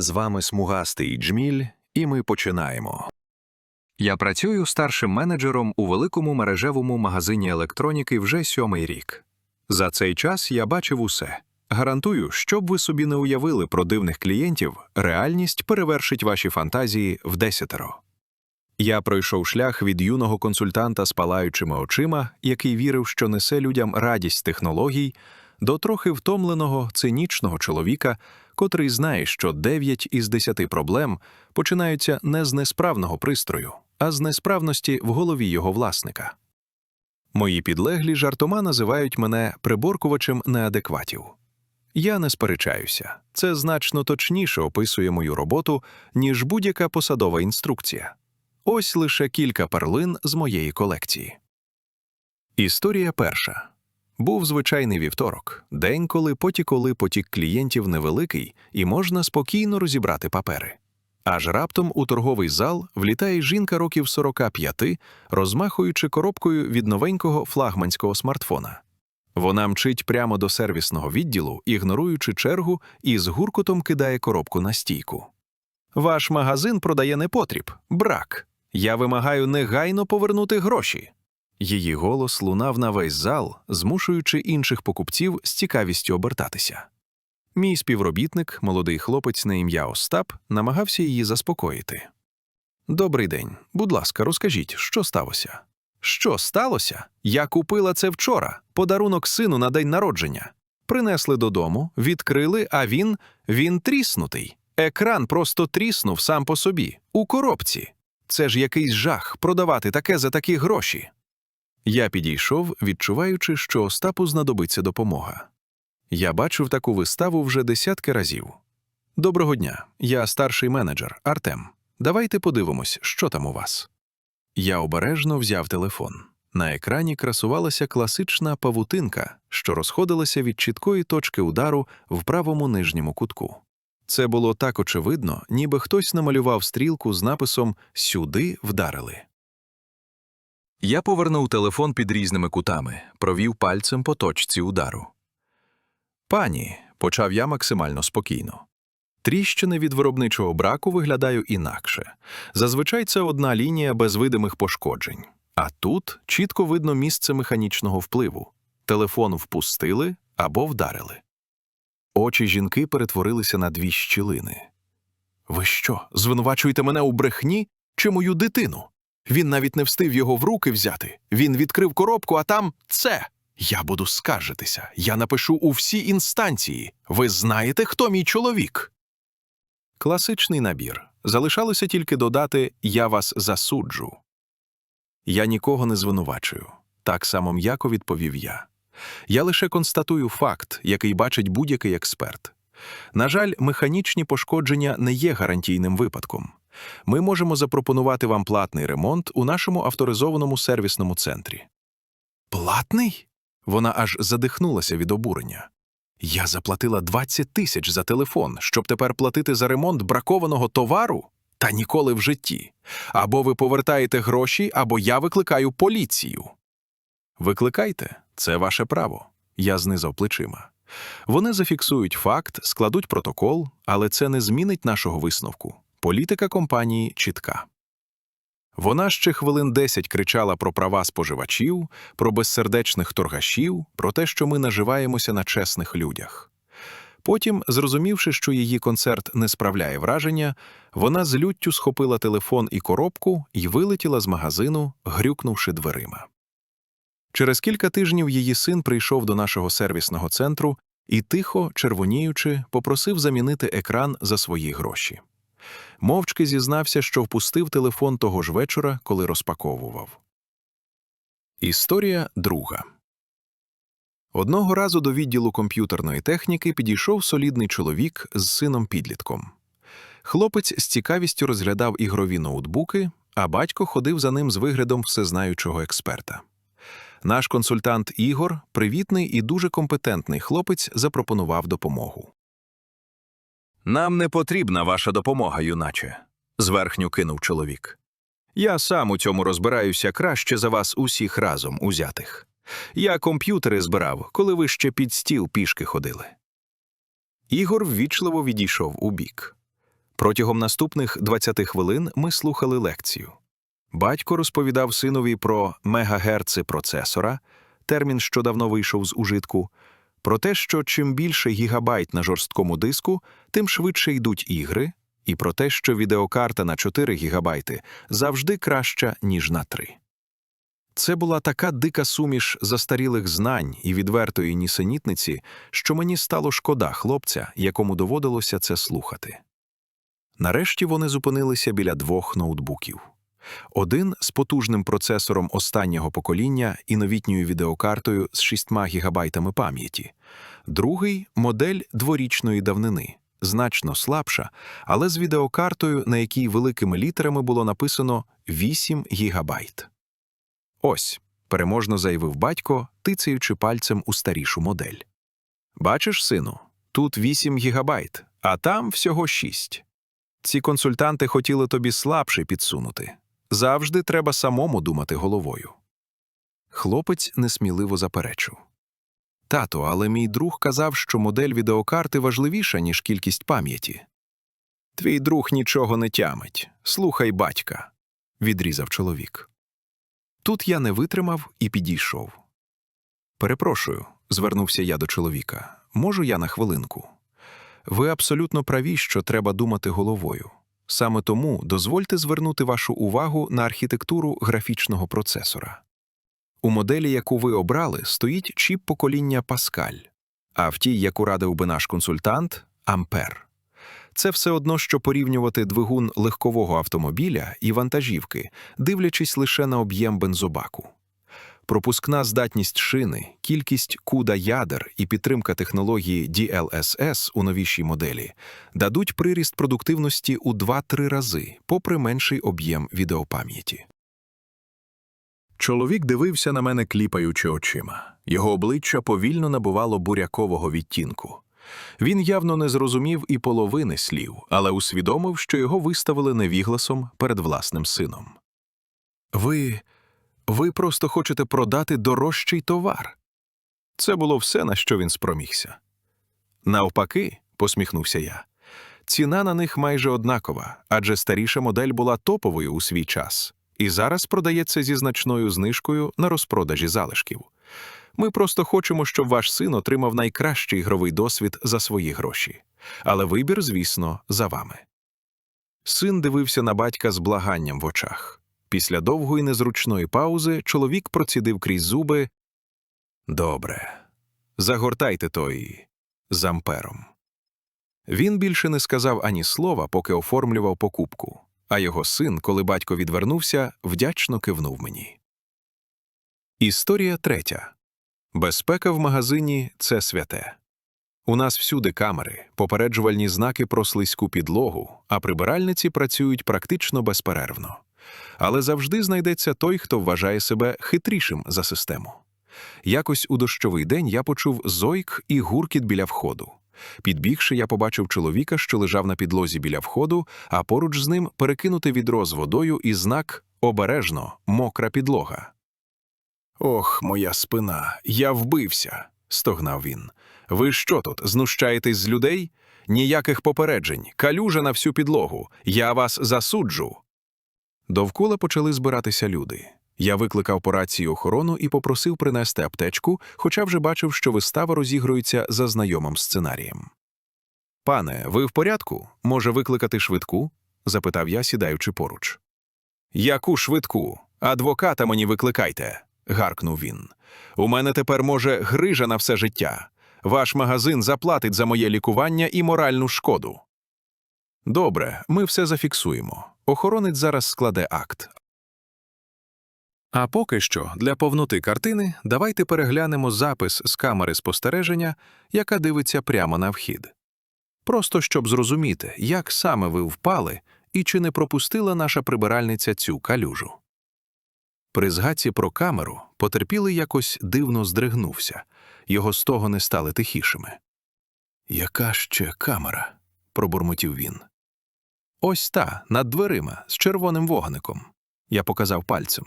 З вами смугастий Джміль, і ми починаємо. Я працюю старшим менеджером у великому мережевому магазині електроніки вже сьомий рік. За цей час я бачив усе. Гарантую, що б ви собі не уявили про дивних клієнтів, реальність перевершить ваші фантазії в десятеро. Я пройшов шлях від юного консультанта з палаючими очима, який вірив, що несе людям радість технологій, до трохи втомленого, цинічного чоловіка, котрий знає, що 9 із 10 проблем починаються не з несправного пристрою, а з несправності в голові його власника. Мої підлеглі жартома називають мене приборкувачем неадекватів. Я не сперечаюся, це значно точніше описує мою роботу, ніж будь-яка посадова інструкція. Ось лише кілька перлин з моєї колекції. Історія перша. Був звичайний вівторок, день, коли потіколи потік клієнтів невеликий, і можна спокійно розібрати папери. Аж раптом у торговий зал влітає жінка років 45, розмахуючи коробкою від новенького флагманського смартфона. Вона мчить прямо до сервісного відділу, ігноруючи чергу, і з гуркотом кидає коробку на стійку. Ваш магазин продає непотріб, брак. Я вимагаю негайно повернути гроші. Її голос лунав на весь зал, змушуючи інших покупців з цікавістю обертатися. Мій співробітник, молодий хлопець на ім'я Остап, намагався її заспокоїти. Добрий день, будь ласка, розкажіть, що сталося? Що сталося? Я купила це вчора, подарунок сину на день народження. Принесли додому, відкрили, а він він тріснутий. Екран просто тріснув сам по собі, у коробці. Це ж якийсь жах продавати таке за такі гроші. Я підійшов, відчуваючи, що Остапу знадобиться допомога. Я бачив таку виставу вже десятки разів. Доброго дня, я старший менеджер Артем. Давайте подивимось, що там у вас. Я обережно взяв телефон. На екрані красувалася класична павутинка, що розходилася від чіткої точки удару в правому нижньому кутку. Це було так очевидно, ніби хтось намалював стрілку з написом Сюди вдарили. Я повернув телефон під різними кутами, провів пальцем по точці удару. Пані, почав я максимально спокійно. Тріщини від виробничого браку виглядаю інакше. Зазвичай це одна лінія без видимих пошкоджень. А тут чітко видно місце механічного впливу. Телефон впустили або вдарили. Очі жінки перетворилися на дві щілини. Ви що, звинувачуєте мене у брехні чи мою дитину? Він навіть не встиг його в руки взяти. Він відкрив коробку, а там це. Я буду скаржитися. Я напишу у всі інстанції. Ви знаєте, хто мій чоловік? Класичний набір. Залишалося тільки додати Я вас засуджу. Я нікого не звинувачую. Так само м'яко відповів я. Я лише констатую факт, який бачить будь-який експерт. На жаль, механічні пошкодження не є гарантійним випадком. Ми можемо запропонувати вам платний ремонт у нашому авторизованому сервісному центрі. Платний? Вона аж задихнулася від обурення. Я заплатила 20 тисяч за телефон, щоб тепер платити за ремонт бракованого товару? Та ніколи в житті. Або ви повертаєте гроші, або я викликаю поліцію. Викликайте, це ваше право. Я знизав плечима. Вони зафіксують факт, складуть протокол, але це не змінить нашого висновку. Політика компанії чітка. Вона ще хвилин десять кричала про права споживачів, про безсердечних торгашів, про те, що ми наживаємося на чесних людях. Потім, зрозумівши, що її концерт не справляє враження, вона з люттю схопила телефон і коробку і вилетіла з магазину, грюкнувши дверима. Через кілька тижнів її син прийшов до нашого сервісного центру і, тихо, червоніючи, попросив замінити екран за свої гроші. Мовчки зізнався, що впустив телефон того ж вечора, коли розпаковував. Історія друга. Одного разу до відділу комп'ютерної техніки підійшов солідний чоловік з сином підлітком. Хлопець з цікавістю розглядав ігрові ноутбуки, а батько ходив за ним з виглядом всезнаючого експерта. Наш консультант Ігор, привітний і дуже компетентний хлопець, запропонував допомогу. Нам не потрібна ваша допомога, юначе, зверхню кинув чоловік. Я сам у цьому розбираюся краще за вас усіх разом узятих. Я комп'ютери збирав, коли ви ще під стіл пішки ходили. Ігор ввічливо відійшов убік. Протягом наступних 20 хвилин ми слухали лекцію. Батько розповідав синові про мегагерци процесора, термін, що давно вийшов з ужитку, про те, що чим більше гігабайт на жорсткому диску, тим швидше йдуть ігри, і про те, що відеокарта на 4 гігабайти завжди краща, ніж на 3. Це була така дика суміш застарілих знань і відвертої нісенітниці, що мені стало шкода хлопця, якому доводилося це слухати. Нарешті вони зупинилися біля двох ноутбуків. Один з потужним процесором останнього покоління і новітньою відеокартою з 6 гігабайтами пам'яті, другий модель дворічної давнини, значно слабша, але з відеокартою, на якій великими літерами було написано 8 гігабайт. Ось, переможно заявив батько, тицяючи пальцем у старішу модель. Бачиш, сину, тут 8 гігабайт, а там всього 6. Ці консультанти хотіли тобі слабше підсунути. Завжди треба самому думати головою. Хлопець несміливо заперечив. Тато, але мій друг казав, що модель відеокарти важливіша, ніж кількість пам'яті. Твій друг нічого не тямить. Слухай батька, відрізав чоловік. Тут я не витримав і підійшов. Перепрошую, звернувся я до чоловіка. Можу я на хвилинку? Ви абсолютно праві, що треба думати головою. Саме тому дозвольте звернути вашу увагу на архітектуру графічного процесора. У моделі, яку ви обрали, стоїть чіп покоління Паскаль, а в тій, яку радив би наш консультант, Ампер. Це все одно, що порівнювати двигун легкового автомобіля і вантажівки, дивлячись лише на об'єм бензобаку. Пропускна здатність шини, кількість куда ядер і підтримка технології DLSS у новішій моделі дадуть приріст продуктивності у 2-3 рази, попри менший об'єм відеопам'яті. Чоловік дивився на мене, кліпаючи очима. Його обличчя повільно набувало бурякового відтінку. Він явно не зрозумів і половини слів, але усвідомив, що його виставили невігласом перед власним сином. Ви. Ви просто хочете продати дорожчий товар. Це було все, на що він спромігся. Навпаки, посміхнувся я. Ціна на них майже однакова, адже старіша модель була топовою у свій час і зараз продається зі значною знижкою на розпродажі залишків. Ми просто хочемо, щоб ваш син отримав найкращий ігровий досвід за свої гроші. Але вибір, звісно, за вами. Син дивився на батька з благанням в очах. Після довгої незручної паузи чоловік процідив крізь зуби. Добре, загортайте той з ампером. Він більше не сказав ані слова, поки оформлював покупку, а його син, коли батько відвернувся, вдячно кивнув мені. Історія третя. Безпека в магазині це святе. У нас всюди камери, попереджувальні знаки про слизьку підлогу, а прибиральниці працюють практично безперервно. Але завжди знайдеться той, хто вважає себе хитрішим за систему. Якось у дощовий день я почув зойк і гуркіт біля входу. Підбігши, я побачив чоловіка, що лежав на підлозі біля входу, а поруч з ним перекинути відро з водою і знак обережно, мокра підлога. Ох, моя спина, я вбився, стогнав він. Ви що тут, знущаєтесь з людей? Ніяких попереджень, калюжа на всю підлогу, я вас засуджу. Довкола почали збиратися люди. Я викликав по рації охорону і попросив принести аптечку, хоча вже бачив, що вистава розігрується за знайомим сценарієм. Пане, ви в порядку? Може викликати швидку? запитав я, сідаючи поруч. Яку швидку? Адвоката мені викликайте, гаркнув він. У мене тепер, може, грижа на все життя. Ваш магазин заплатить за моє лікування і моральну шкоду. Добре, ми все зафіксуємо. Охоронець зараз складе акт. А поки що, для повноти картини, давайте переглянемо запис з камери спостереження, яка дивиться прямо на вхід. Просто щоб зрозуміти, як саме ви впали і чи не пропустила наша прибиральниця цю калюжу. При згадці про камеру потерпілий якось дивно здригнувся, його стогони стали тихішими. Яка ще камера? пробурмотів він. Ось та, над дверима, з червоним вогником. Я показав пальцем.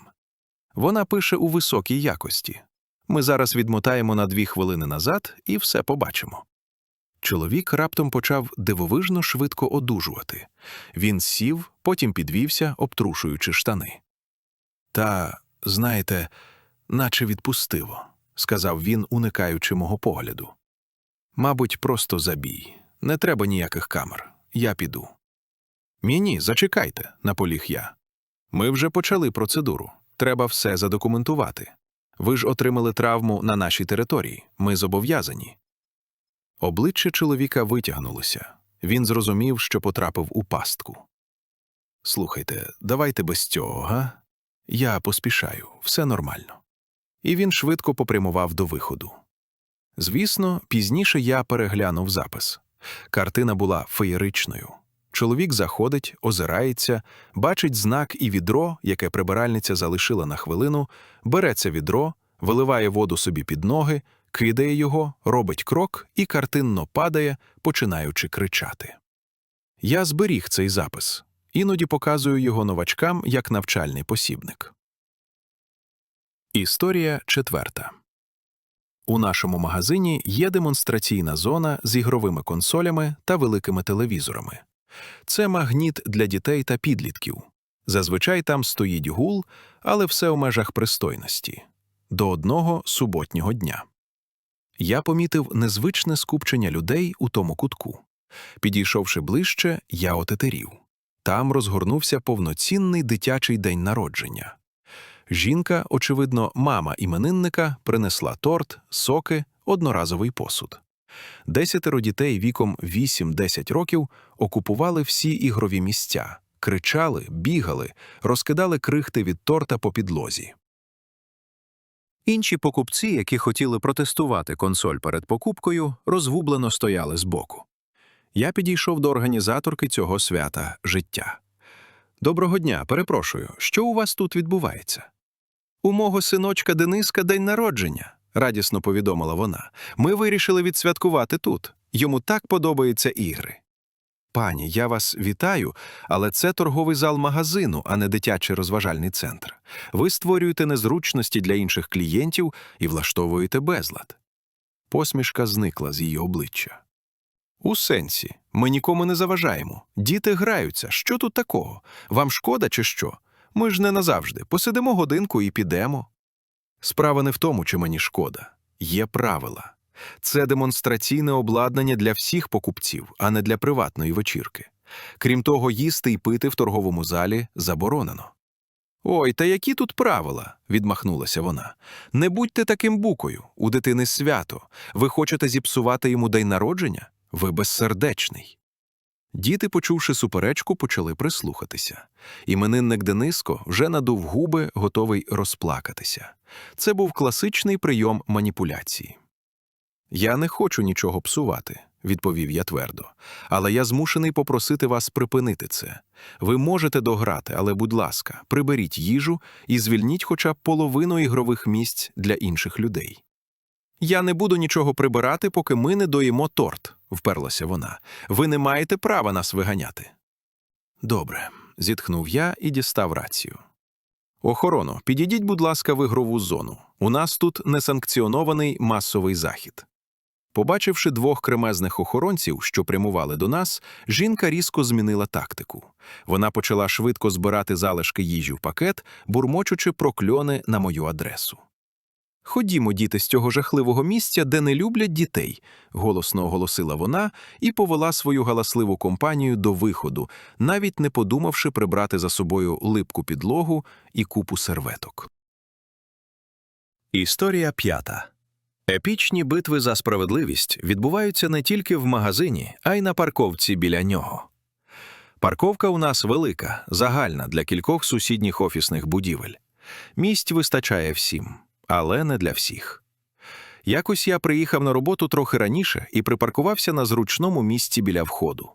Вона пише у високій якості. Ми зараз відмотаємо на дві хвилини назад і все побачимо. Чоловік раптом почав дивовижно швидко одужувати. Він сів, потім підвівся, обтрушуючи штани. Та, знаєте, наче відпустило, сказав він, уникаючи мого погляду. Мабуть, просто забій. Не треба ніяких камер. Я піду. Ні, ні, зачекайте, наполіг я. Ми вже почали процедуру. Треба все задокументувати. Ви ж отримали травму на нашій території. Ми зобов'язані. Обличчя чоловіка витягнулося. Він зрозумів, що потрапив у пастку. Слухайте, давайте без цього, га? Я поспішаю, все нормально. І він швидко попрямував до виходу. Звісно, пізніше я переглянув запис. Картина була феєричною. Чоловік заходить, озирається, бачить знак і відро, яке прибиральниця залишила на хвилину, бере це відро, виливає воду собі під ноги, кидає його, робить крок і картинно падає, починаючи кричати. Я зберіг цей запис, іноді показую його новачкам як навчальний посібник. Історія четверта. У нашому магазині є демонстраційна зона з ігровими консолями та великими телевізорами. Це магніт для дітей та підлітків. Зазвичай там стоїть гул, але все у межах пристойності до одного суботнього дня. Я помітив незвичне скупчення людей у тому кутку. Підійшовши ближче, я отетерів. Там розгорнувся повноцінний дитячий день народження. Жінка, очевидно, мама іменинника, принесла торт, соки, одноразовий посуд. Десятеро дітей віком 8-10 років окупували всі ігрові місця, кричали, бігали, розкидали крихти від торта по підлозі. Інші покупці, які хотіли протестувати консоль перед покупкою, розгублено стояли збоку. Я підійшов до організаторки цього свята життя. Доброго дня, перепрошую, що у вас тут відбувається? У мого синочка Дениска день народження, радісно повідомила вона. Ми вирішили відсвяткувати тут. Йому так подобаються ігри. Пані, я вас вітаю, але це торговий зал магазину, а не дитячий розважальний центр. Ви створюєте незручності для інших клієнтів і влаштовуєте безлад. Посмішка зникла з її обличчя. У сенсі, ми нікому не заважаємо. Діти граються. Що тут такого? Вам шкода чи що? Ми ж не назавжди. Посидимо годинку і підемо. Справа не в тому, чи мені шкода. Є правила. Це демонстраційне обладнання для всіх покупців, а не для приватної вечірки. Крім того, їсти і пити в торговому залі заборонено. Ой, та які тут правила? відмахнулася вона. Не будьте таким букою, у дитини свято. Ви хочете зіпсувати йому день народження? Ви безсердечний. Діти, почувши суперечку, почали прислухатися. Іменинник Дениско вже надув губи, готовий розплакатися. Це був класичний прийом маніпуляції. Я не хочу нічого псувати, відповів я твердо, але я змушений попросити вас припинити це. Ви можете дограти, але, будь ласка, приберіть їжу і звільніть хоча б половину ігрових місць для інших людей. Я не буду нічого прибирати, поки ми не доїмо торт, вперлася вона. Ви не маєте права нас виганяти. Добре, зітхнув я і дістав рацію. Охороно, підійдіть, будь ласка, в ігрову зону. У нас тут несанкціонований масовий захід. Побачивши двох кремезних охоронців, що прямували до нас, жінка різко змінила тактику. Вона почала швидко збирати залишки їжі в пакет, бурмочучи прокльони на мою адресу. Ходімо, діти, з цього жахливого місця, де не люблять дітей, голосно оголосила вона і повела свою галасливу компанію до виходу, навіть не подумавши прибрати за собою липку підлогу і купу серветок. Історія п'ята. Епічні битви за справедливість відбуваються не тільки в магазині, а й на парковці біля нього. Парковка у нас велика, загальна для кількох сусідніх офісних будівель. Місць вистачає всім, але не для всіх. Якось я приїхав на роботу трохи раніше і припаркувався на зручному місці біля входу.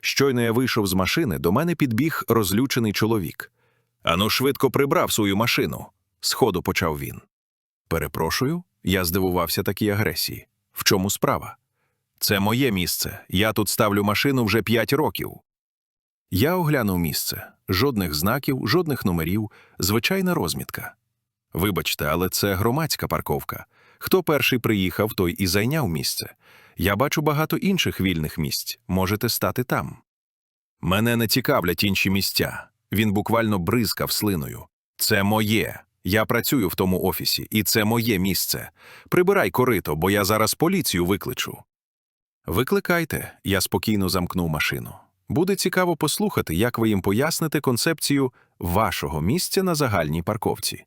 Щойно я вийшов з машини, до мене підбіг розлючений чоловік. Ану, швидко прибрав свою машину, сходу почав він. Перепрошую, я здивувався такій агресії. В чому справа? Це моє місце. Я тут ставлю машину вже п'ять років. Я оглянув місце жодних знаків, жодних номерів, звичайна розмітка. Вибачте, але це громадська парковка. Хто перший приїхав, той і зайняв місце. Я бачу багато інших вільних місць. Можете стати там. Мене не цікавлять інші місця. Він буквально бризкав слиною. Це моє. Я працюю в тому офісі, і це моє місце. Прибирай корито, бо я зараз поліцію викличу. Викликайте, я спокійно замкнув машину. Буде цікаво послухати, як ви їм поясните концепцію вашого місця на загальній парковці.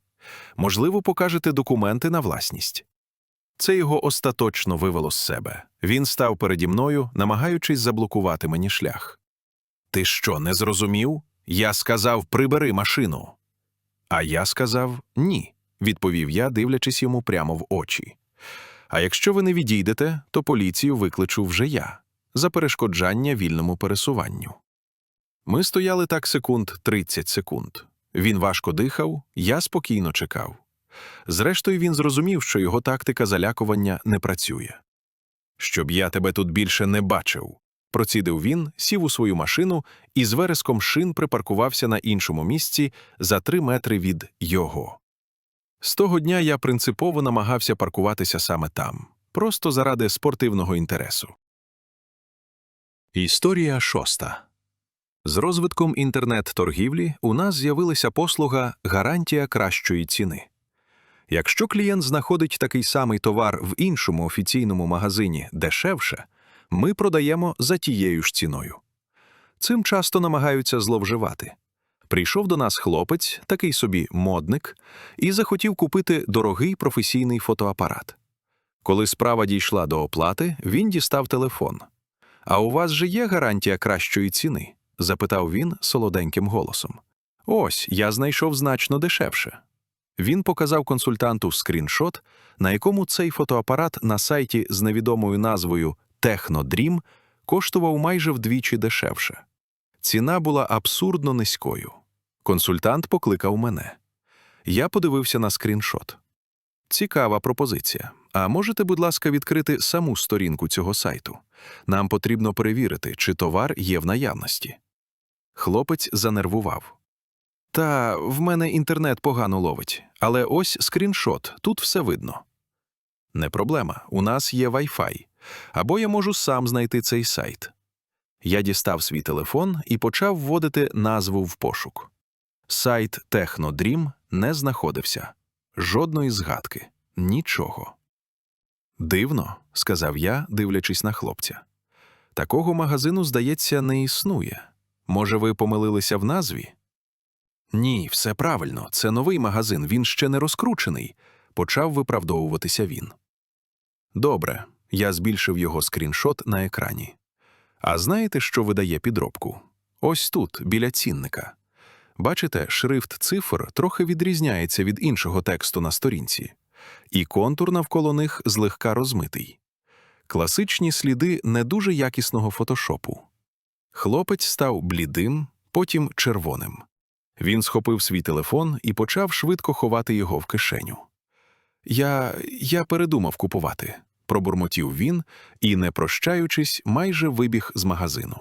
Можливо, покажете документи на власність. Це його остаточно вивело з себе. Він став переді мною, намагаючись заблокувати мені шлях. Ти що, не зрозумів? Я сказав, прибери машину. А я сказав ні, відповів я, дивлячись йому прямо в очі. А якщо ви не відійдете, то поліцію викличу вже я за перешкоджання вільному пересуванню. Ми стояли так секунд 30 секунд. Він важко дихав, я спокійно чекав. Зрештою, він зрозумів, що його тактика залякування не працює. Щоб я тебе тут більше не бачив. Процідив він, сів у свою машину і з вереском шин припаркувався на іншому місці за три метри від його. З того дня я принципово намагався паркуватися саме там, просто заради спортивного інтересу. Історія шоста. З розвитком інтернет-торгівлі у нас з'явилася послуга гарантія кращої ціни. Якщо клієнт знаходить такий самий товар в іншому офіційному магазині дешевше, ми продаємо за тією ж ціною. Цим часто намагаються зловживати. Прийшов до нас хлопець, такий собі модник, і захотів купити дорогий професійний фотоапарат. Коли справа дійшла до оплати, він дістав телефон. А у вас же є гарантія кращої ціни? Запитав він солоденьким голосом. Ось, я знайшов значно дешевше. Він показав консультанту скріншот, на якому цей фотоапарат на сайті з невідомою назвою Technodream коштував майже вдвічі дешевше. Ціна була абсурдно низькою. Консультант покликав мене. Я подивився на скріншот. Цікава пропозиція. А можете, будь ласка, відкрити саму сторінку цього сайту? Нам потрібно перевірити, чи товар є в наявності. Хлопець занервував. Та в мене інтернет погано ловить, але ось скріншот, тут все видно. Не проблема, у нас є Wi-Fi. Або я можу сам знайти цей сайт. Я дістав свій телефон і почав вводити назву в пошук. Сайт Technodream не знаходився. Жодної згадки, нічого. Дивно, сказав я, дивлячись на хлопця. Такого магазину, здається, не існує. Може, ви помилилися в назві? Ні, все правильно, це новий магазин, він ще не розкручений, почав виправдовуватися він. Добре, я збільшив його скріншот на екрані. А знаєте, що видає підробку? Ось тут, біля цінника. Бачите, шрифт цифр трохи відрізняється від іншого тексту на сторінці, і контур навколо них злегка розмитий. Класичні сліди не дуже якісного фотошопу. Хлопець став блідим, потім червоним. Він схопив свій телефон і почав швидко ховати його в кишеню. Я я передумав купувати, пробурмотів він і, не прощаючись, майже вибіг з магазину.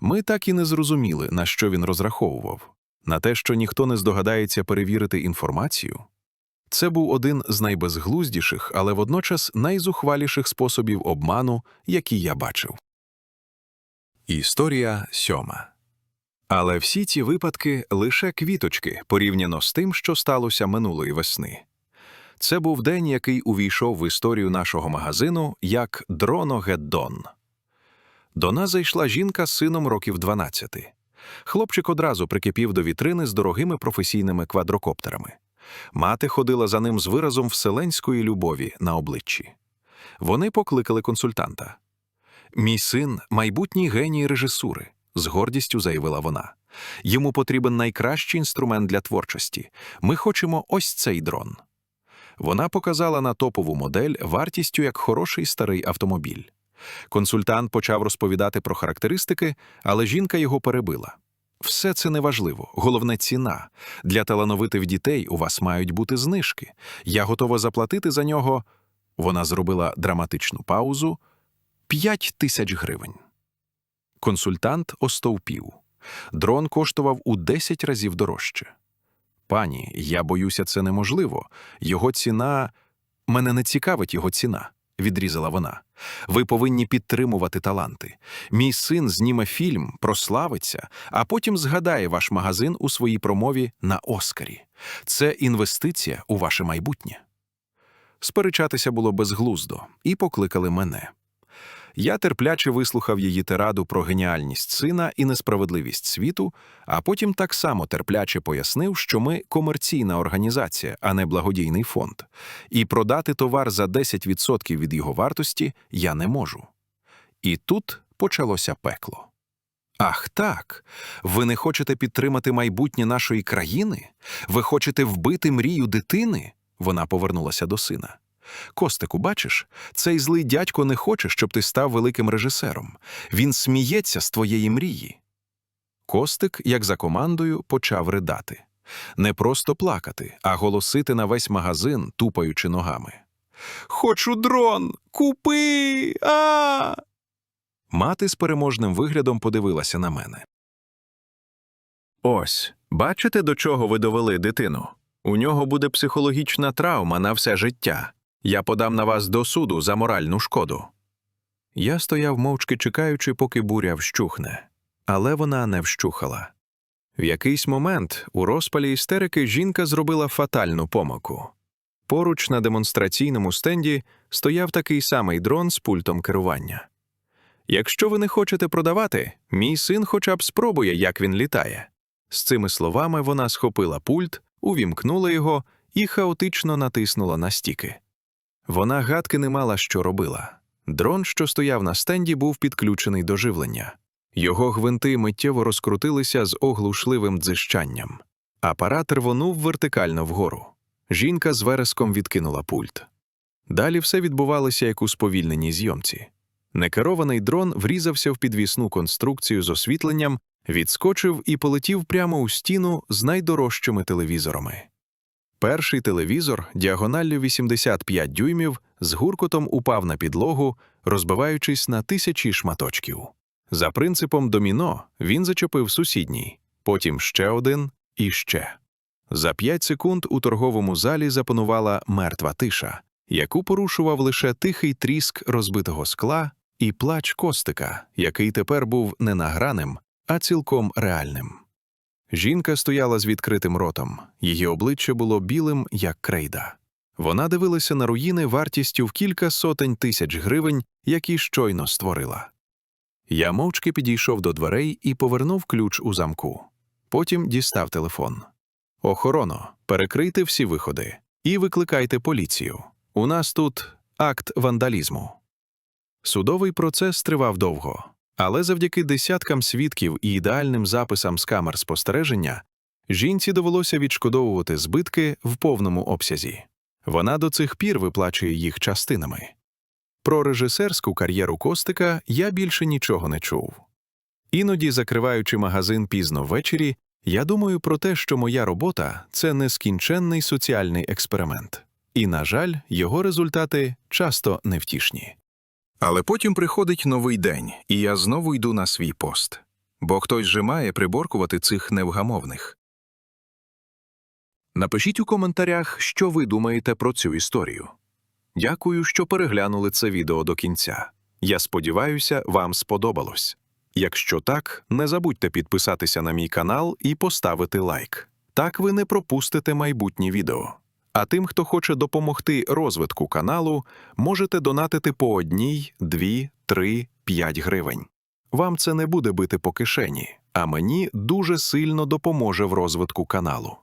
Ми так і не зрозуміли, на що він розраховував на те, що ніхто не здогадається перевірити інформацію. Це був один з найбезглуздіших, але водночас найзухваліших способів обману, які я бачив. Історія сьома. Але всі ці випадки лише квіточки порівняно з тим, що сталося минулої весни. Це був день, який увійшов в історію нашого магазину як Дроногеддон. До нас зайшла жінка з сином років 12. Хлопчик одразу прикипів до вітрини з дорогими професійними квадрокоптерами. Мати ходила за ним з виразом вселенської любові на обличчі. Вони покликали консультанта. Мій син майбутній геній режисури, з гордістю заявила вона. Йому потрібен найкращий інструмент для творчості. Ми хочемо ось цей дрон. Вона показала на топову модель вартістю як хороший старий автомобіль. Консультант почав розповідати про характеристики, але жінка його перебила. Все це неважливо, головне ціна. Для талановитих дітей у вас мають бути знижки. Я готова заплатити за нього. Вона зробила драматичну паузу п'ять тисяч гривень. Консультант остовпів. Дрон коштував у 10 разів дорожче. Пані, я боюся, це неможливо. Його ціна. Мене не цікавить його ціна. відрізала вона. Ви повинні підтримувати таланти. Мій син зніме фільм, прославиться, а потім згадає ваш магазин у своїй промові на Оскарі. Це інвестиція у ваше майбутнє. Сперечатися було безглуздо, і покликали мене. Я терпляче вислухав її тираду про геніальність сина і несправедливість світу, а потім так само терпляче пояснив, що ми комерційна організація, а не благодійний фонд, і продати товар за 10% від його вартості я не можу. І тут почалося пекло. Ах так, ви не хочете підтримати майбутнє нашої країни? Ви хочете вбити мрію дитини? Вона повернулася до сина. Костику, бачиш, цей злий дядько не хоче, щоб ти став великим режисером. Він сміється з твоєї мрії. Костик, як за командою, почав ридати. Не просто плакати, а голосити на весь магазин, тупаючи ногами. Хочу дрон! Купи! А! Мати з переможним виглядом подивилася на мене. Ось, бачите, до чого ви довели дитину? У нього буде психологічна травма на все життя. Я подам на вас до суду за моральну шкоду. Я стояв мовчки чекаючи, поки буря вщухне, але вона не вщухала. В якийсь момент у розпалі істерики жінка зробила фатальну помилку. Поруч на демонстраційному стенді стояв такий самий дрон з пультом керування. Якщо ви не хочете продавати, мій син хоча б спробує, як він літає. З цими словами вона схопила пульт, увімкнула його і хаотично натиснула на стіки. Вона гадки не мала, що робила. Дрон, що стояв на стенді, був підключений до живлення. Його гвинти миттєво розкрутилися з оглушливим дзищанням. Апарат рвонув вертикально вгору. Жінка з вереском відкинула пульт. Далі все відбувалося як у сповільненій зйомці. Некерований дрон врізався в підвісну конструкцію з освітленням, відскочив і полетів прямо у стіну з найдорожчими телевізорами. Перший телевізор діагоналлю 85 дюймів з гуркотом упав на підлогу, розбиваючись на тисячі шматочків. За принципом доміно він зачепив сусідній, потім ще один і ще. За п'ять секунд у торговому залі запанувала мертва тиша, яку порушував лише тихий тріск розбитого скла і плач костика, який тепер був не награним, а цілком реальним. Жінка стояла з відкритим ротом, її обличчя було білим, як крейда. Вона дивилася на руїни вартістю в кілька сотень тисяч гривень, які щойно створила. Я мовчки підійшов до дверей і повернув ключ у замку. Потім дістав телефон. Охорона, перекрийте всі виходи і викликайте поліцію. У нас тут акт вандалізму. Судовий процес тривав довго, але завдяки десяткам свідків і ідеальним записам з камер спостереження жінці довелося відшкодовувати збитки в повному обсязі. Вона до цих пір виплачує їх частинами. Про режисерську кар'єру Костика я більше нічого не чув. Іноді, закриваючи магазин пізно ввечері, я думаю про те, що моя робота це нескінченний соціальний експеримент, і, на жаль, його результати часто невтішні. Але потім приходить новий день, і я знову йду на свій пост, бо хтось же має приборкувати цих невгамовних. Напишіть у коментарях, що ви думаєте про цю історію. Дякую, що переглянули це відео до кінця. Я сподіваюся, вам сподобалось. Якщо так, не забудьте підписатися на мій канал і поставити лайк. Так ви не пропустите майбутні відео. А тим, хто хоче допомогти розвитку каналу, можете донатити по одній, дві, три, п'ять гривень. Вам це не буде бити по кишені, а мені дуже сильно допоможе в розвитку каналу.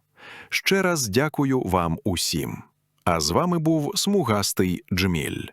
Ще раз дякую вам усім. А з вами був смугастий Джміль.